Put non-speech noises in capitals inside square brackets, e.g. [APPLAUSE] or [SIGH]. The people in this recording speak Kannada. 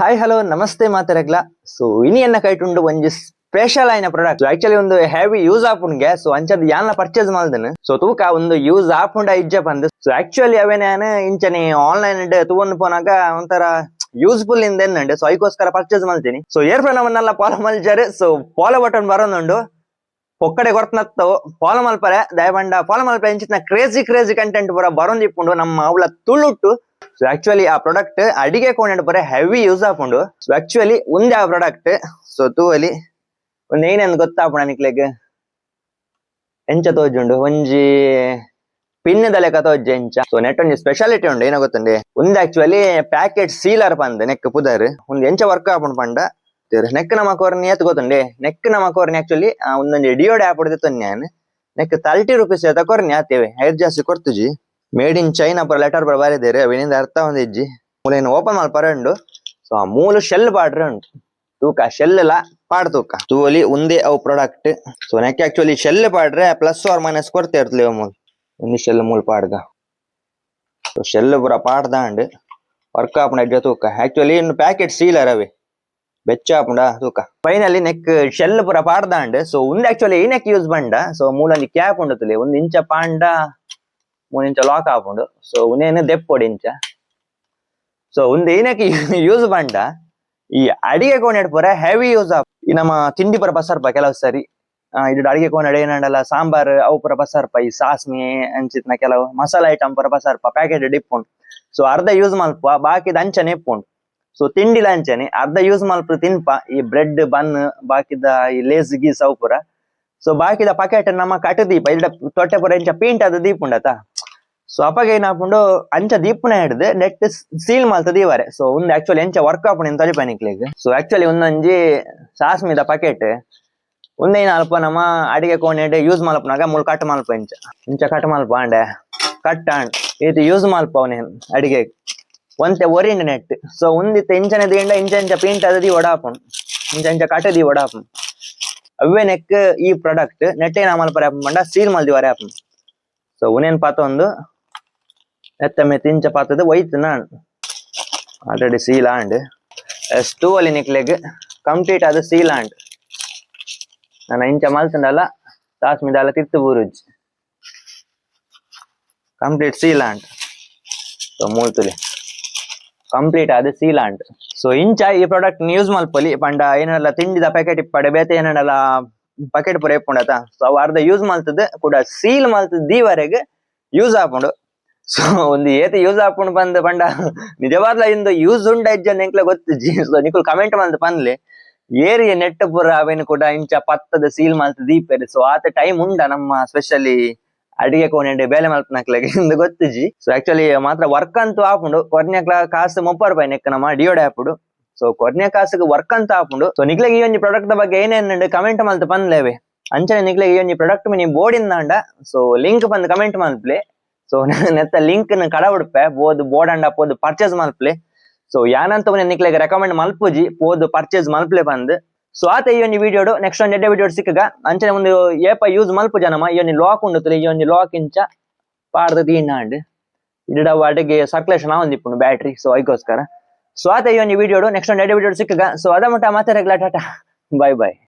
ಹಾಯ್ ಹಲೋ ನಮಸ್ತೆ ಮಾತಾರಗ್ಲ ಸೊ ಇನಿ ಎನ್ನ ಕೈಟುಂಡು ಒಂಜಿ ಸ್ಪೆಷಲ್ ಆಯ್ನ ಪ್ರಾಡಕ್ಟ್ ಆಕ್ಚುಲಿ ಒಂದು ಹೆವಿ ಯೂಸ್ ಆಪುಂಡ್ಗೆ. ಸೊ ಅಂಚದ ಯಾನ್ಲ ಪರ್ಚೇಸ್ ಮಾಡ್ದನು. ಸೊ ತೂಕ ಒಂದು ಯೂಸ್ ಆಪುಂಡ ಇಜ್ಜ ಬಂದು ಸೊ ಆಕ್ಚುಲಿ ಅವೇನೇನು ಇಂಚನೆ ಆನ್ಲೈನ್ ತಗೊಂಡು ಪೋನಾಗ ಒಂಥರ ಯೂಸ್ಫುಲ್ ಇಂದ ಎನ್ನಂಡು ಸೊ ಅದಕ್ಕೋಸ್ಕರ ಪರ್ಚೇಸ್ ಮಾಡ್ತೀನಿ. ಸೊ ಏರ್ ಅವನ್ನೆಲ್ಲ ಫಾಲೋ ಮಲ್ಚಾರು ಸೊ ಫಾಲೋ ಬಟನ್ ಬರೋನುಂಡು ಒಕ್ಕಡೆ ಕೊರ್ತನತ್ತು ಫಾಲೋ ಮಲ್ಪರೆ ದಯಬಂಡ ಫಾಲೋ ಮಲ್ಪರೆ ಇಂಚಿನ ಕ್ರೇಜಿ ಕ್ರೇಜಿ ಕಂಟೆಂಟ್ ಪೂರ ಬರೋಂದಿಪ್ಪುಂಡು. ನಮ್ಮ ಅವಳ ತುಳುಟ್ಟು. ಸೊ ಆಕ್ಚುಲಿ ಆ ಪ್ರಾಡಕ್ಟ್ ಅಡಿಗೆ ಕೋಣೆ ಬರೀ ಹೆವಿ ಯೂಸ್ ಆಪುಂಡು ಸೊ ಆಕ್ಚುಲಿ ಒಂದೇ ಆ ಪ್ರಾಡಕ್ಟ್ ಸೊ ತೂವಲಿ ಒಂದ್ ಏನೇನು ಗೊತ್ತಾಪುಣ ನಿಕ್ಲೆಗ್ ಎಂಚ ತೋಜುಂಡು ಒಂಜಿ ಪಿನ್ನದ ಲೆಕ್ಕ ತೋಜ್ ಎಂಚ. ಸೊ ನೆಟ್ ಒಂಜಿ ಸ್ಪೆಷಾಲಿಟಿ ಉಂಡು ಏನೋ ಗೊತ್ತುಂಡೆ ಒಂದ್ ಆಕ್ಚುಲಿ ಪ್ಯಾಕೆಟ್ ಸೀಲರ್ ಪಂದ್ ನೆಕ್ ಪುದರ್. ಒಂದ್ ಎಂಚ ವರ್ಕ್ ಆಪುಂಡು ಪಂಡ. ನೆಕ್ ನಮ್ಮ ಕೋರ್ನಿ ಎತ್ ಗೊತ್ತುಂಡೆ ನೆಕ್ ನಮ್ಮ ಕೋರ್ನಿ ಆಕ್ಚುಲಿ ಒಂದೊಂದು ಡಿಯೋಡ್ ಆಪ್ ಹೊಡೆದಿತ್ತು ನಾನು. ನೆಕ್ ತರ್ಟಿ ರುಪೀಸ್ ಕೊರ್ನಿ ಆತೇವೆ ಐದು ಜಾಸ್ತಿ ಕೊರ್ತುಜಿ ಮೇಡ್ ಇನ್ ಚೈನಾ ಪರ ಲೆಟರ್ ಪರ ಬಾರಿದ್ದೇರೆ ಅವಿನಿಂದ ಅರ್ಥ ಹೊಂದಿಜ್ಜಿ ಮೂಲೇನು ಓಪನ್ ಮಾಡಿ, ಪರಂಡು. ಸೊ ಆ ಮೂಲು ಶೆಲ್ ಪಾಡ್ರೆ ಉಂಟು. ತೂಕ ಶೆಲ್ ಎಲ್ಲ ಪಾಡ್ ತೂಕ. ತೂಲಿ ಒಂದೇ ಅವು product so neck actually shell ಪಾಡ್ರೆ ಪ್ಲಸ್ ಆರ್ ಮೈನಸ್ ಕೊಡ್ತಾ ಇರ್ತಲಿ ಮೂಲ್. ಒಂದು ಶೆಲ್ ಮೂಲ್ ಪಾಡ್ಗ. ಸೊ ಶೆಲ್ ಪೂರ ಪಾಡ್ದಾಂಡ್ ವರ್ಕ್ ಆಪುಂಡ ಎಡ್ಜ ತೂಕ. ಆಕ್ಚುಲಿ ಇನ್ನು ಪ್ಯಾಕೆಟ್ ಸೀಲರ್ ಅವೆ. ಬೆಚ್ಚ ಆಪುಂಡ ತೂಕ. ಫೈನಲಿ ನೆಕ್ ಶೆಲ್ ಪೂರ ಪಾಡ್ದಾಂಡ್ ಸೊ ಒಂದು ಆಕ್ಚುಲಿ ಈ ನೆಕ್ ಯೂಸ್ ಬಂಡ ಸೊ ಮೂಲಲ್ಲಿ ಕ್ಯಾಪ್ ಉಂಡತಲಿ ಒಂದು ಇಂಚ ಪಾಂಡ. ಮೂರು ಇಂಚ ಲಾಕ್ ಆಪುಂಡು ಸೊ ಉನೇನು ದೆಪ್ಪೊಡು ಇಂಚ. ಸೊ ಒಂದು ಏನಕ್ಕೆ [LAUGHS] ಯೂಸ್ ಬಂಡ ಈ ಅಡಿಗೆ ಕೋಣೆ ಪೂರ ಹೆವಿ ಯೂಸ್ ಆಪ್ ಈ ನಮ್ಮ ತಿಂಡಿ ಪೂರ ಬಸರ್ಪ ಕೆಲವು ಸರಿ. ಆ, ಇದು ಅಡಿಗೆ ಕೋಣೆ ಏನಂಡಲ್ಲ ಸಾಂಬಾರ್ ಅವು ಪೂರ ಬಸರ್ಪ ಈ ಸಾಸ್ಮಿ ಅಂಚಿತ್ನ ಕೆಲವು ಮಸಾಲ ಐಟಮ್ ಪೂರ ಬಸರ್ಪ ಪ್ಯಾಕೆಟ್ ಡಿಪ್ಪುಂಡು ಸೊ ಅರ್ಧ ಯೂಸ್ ಮಲ್ಪ ಬಾಕಿದ ಅಂಚನೆ ಇಪ್ಪುಂಡು ಸೊ ತಿಂಡಿಲ ಅಂಚನೆ ಅರ್ಧ ಯೂಸ್ ಮಲ್ಪ ತಿನ್ಪ ಈ ಬ್ರೆಡ್ ಬನ್ ಬಾಕಿದ ಈ ಲೇಸ್ ಗೀಸ್ ಅವು ಪೂರ. ಸೊ ಬಾಕಿದ ಪಾಕೆಟ್ ನಮ್ಮ ಕಟ್ಟು ದೀಪ ಇಲ್ಡ ತೊಟ್ಟೆ ಪೂರ ಇಂಚ ಪೀಂಟ್ ಅದು ದೀಪ ಉಂಡತ. ಸೊ ಅಪ್ಪಗೆ ಏನಾಪುಂಡು ಅಂಚ ದೀಪನ ಹಿಡ್ದು ನೆಟ್ ಸೀಲ್ ಮಲ್ತ ದೀವಾರೆ ಸೊ ಒಂದು ಆಕ್ಚುಲಿ ಎಂಚ ವರ್ಕ್ ಆಪುಂಡು ಎಂತ ತಲಿಪನಿಕ್ಲಿಗ್ ಸೊ ಆಕ್ಚುಲಿ ಒಂದೊಂಜಿ ಸಾಸ್ಮಿದ ಪಾಕೆಟ್ ಒಂದೇನು ಅಲ್ಪ ನಮ್ಮ ಅಡಿಗೆ ಕೋಣೆ ಯೂಸ್ ಮಲ್ಪನಾಗ ಮುಲ್ ಕಟ್ ಮಲ್ಪ ಇಂಚ ಇಂಚ ಕಟ್ ಮಲ್ಪ ಅಂಡೆ ಕಟ್ ಅಂಡ್ ಇದು ಯೂಸ್ ಮಲ್ಪ ಅವನೇನು ಅಡಿಗೆ ಒಂತೆ ಒರಿಂಡ್ ನೆಟ್ ಸೊ ಒಂದಿತ್ತ ಇಂಚನೆ ದಿಂಡ ಇಂಚ ಇಂಚ ಪೀಂಟ್ ಅದು ದಿ ಒಡಾಪುಂಡು ಇಂಚ ಇಂಚ ಕಟ್ ದಿ ಒಡಾಪುಂಡು ಅವೇ ನೆಕ್ ಈ ಪ್ರಾಡಕ್ಟ್ ನೆಟ್ಟೆ ನಾ ಮಲ್ಪರೆ ಮಂಡ ಸೀಲ್ ಮಲ್ದಿವಾರೆ ಆಪುಂಡು ಸೊ ಉನೇನ್ ಪಾತ ಒಂದು ಎತ್ತಮ್ಮೆ ತಿಂಚ ಪಾತದ ಒಯ್ತು ನಾನು. ಆಲ್ರೆಡಿ ಸೀಲ್ ಆಂಡ್ ಎಷ್ಟು ಅಲ್ಲಿ ನಿಕ್ಲೆಗ್ ಕಂಪ್ಲೀಟ್ ಅದು ಸೀಲಾಂಡ್ ನನ್ನ ಇಂಚ ಮಲ್ಸಂಡಲ್ಲ ತಾಸ್ ಮಿದಾಲ ತಿತ್ತು ಬೂರುಜ್. ಕಂಪ್ಲೀಟ್ ಸೀಲ್ ಆಂಡ್ ಸೊ ಮೂಲ್ತುಲಿ ಕಂಪ್ಲೀಟ್ ಅದು ಸೀಲಾಂಡ್ ಸೊ ಇಂಚ ಈ ಪ್ರಾಡಕ್ಟ್ ಯೂಸ್ ಮಲ್ಪಲಿ, ಪಂಡ ಏನಲ್ಲ ತಿಂಡಿದ ಪ್ಯಾಕೆಟ್ ಇಪ್ಪಡೆ, ಬೇತೆ ಏನಲ್ಲ ಪ್ಯಾಕೆಟ್ ಪೂರ ಇಪ್ಪುಂಡತ ಸೊ ಅರ್ಧ ಯೂಸ್ ಮಲ್ತದ, ಕೂಡ ಸೀಲ್ ಮಲ್ತದ ದೀವರೆಗೆ ಯೂಸ್ ಆಪುಂಡು. ಸೊ ಒಂದು ಏತ ಯೂಸ್ ಆಪುಂಡು ಬಂದ ಪಂಡ ನಿಜವಾದ ಇಂದು ಯೂಸ್ ಉಂಡ ಇಜ್ಜನ್ ಎಂಕ್ಲೆ ಗೊತ್ತು ನಿಕುಲ್ ಕಮೆಂಟ್ ಮಲ್ತ ಪನ್ಲೆ ಏರಿಯ ನೆಟ್ ಪೂರ ಅವೇನು ಕೂಡ ಇಂಚ ಪತ್ತದ ಸೀಲ್ ಮಲ್ತ ದೀಪೆರ್ ಸೊ ಆತ ಟೈಮ್ ಉಂಡ ನಮ್ಮ ಸ್ಪೆಷಲಿ ಅಡಿಗೆ ಕೋಣೆ ಬೇಲೆ ಮಲ್ಪನಕ್ಲೆಗೆ ಇಂದು ಗೊತ್ತಿಜಿ ಸೊ ಆಕ್ಚುಲಿ ಮಾತ್ರ ವರ್ಕ್ ಅಂತೂ ಆಪುಂಡು ಕೊರ್ನೆ ಕಾಸು ಮುಪ್ಪಾರು ರೂಪಾಯಿ ನೆಕ್ಕ ನಮ್ಮ ಡಿಯೋಡೆ ಆಪುಡು ಸೊ ಕೊರ್ನೆ ಕಾಸಿಗೆ ವರ್ಕ್ ಅಂತ ಆಪುಂಡು ಸೊ ನಿಕ್ಲೆಗೆ ಈ ಒಂಜಿ ಪ್ರಾಡಕ್ಟ್ ಬಗ್ಗೆ ಏನೇನು ಕಮೆಂಟ್ ಮಲ್ತ ಪನ್ಲೇವೆ ಅಂಚನೆ ನಿಕ್ಲೆಗೆ ಈ ಒಂಜಿ ಪ್ರಾಡಕ್ಟ್ ಮಿನಿ ಬೋರ್ಡಿಂದಾಂಡ ಸೊ ಲಿಂಕ್ ಬಂದು ಕಮೆಂಟ್ ಮಲ್ಪ್ಲೆ ಸೊ [LAUGHS] ನೆತ್ತ ಲಿಂಕ್ನ ಕಡ ಉಡುಪೆ ಬೋದು ಬೋರ್ಡ್ ಅಂಡ, ಪೋದು ಪರ್ಚೇಸ್ ಮಲ್ಪ್ಲೆ ಸೊ ಯಾನಂತ ನಿಕ್ಲೆಗೆ ರೆಕಮೆಂಡ್ ಮಲ್ಪುಜಿ, ಪೋದು ಪರ್ಚೇಸ್ ಮಲ್ಪ್ಲೆ ಬಂದ್. ಸೊ ಆತ ಈ ಒಂದು ವಿಡಿಯೋಡು ನೆಕ್ಸ್ಟ್ ಒಂದು ಎಡ್ಡೆ ವಿಡಿಯೋ ಸಿಕ್ಕಗ, ಅಂಚನೆ ಒಂದು ಏಪ ಯೂಸ್ ಮಲ್ಪ ಜನಮ ಈ ಒಂದು ಲಾಕ್ ಉಂಡುತ್ತಲೆ, ಈ ಒಂದು ಲಾಕ್ ಇಂಚ ಪಾಡ್ದ ದೀನಾಂಡ್ ಇಡ ವಾಟಿಗೆ ಸರ್ಕ್ಯುಲೇಷನ್ ಆವೊಂದಿಪ್ಪುಂಡು ಬ್ಯಾಟ್ರಿ ಸೊ ಅದಕ್ಕೋಸ್ಕರ ಸೊ ಆತ ಈ ಒಂದು ವಿಡಿಯೋಡು ನೆಕ್ಸ್ಟ್ ಒಂದು ಎಡ್ಡೆ ವಿಡಿಯೋ ಸಿಕ್ಕಗ ಸೊ ಅದ ಮಟ್ಟ ಮತ್ತೆ ಟಾಟಾ. Bye bye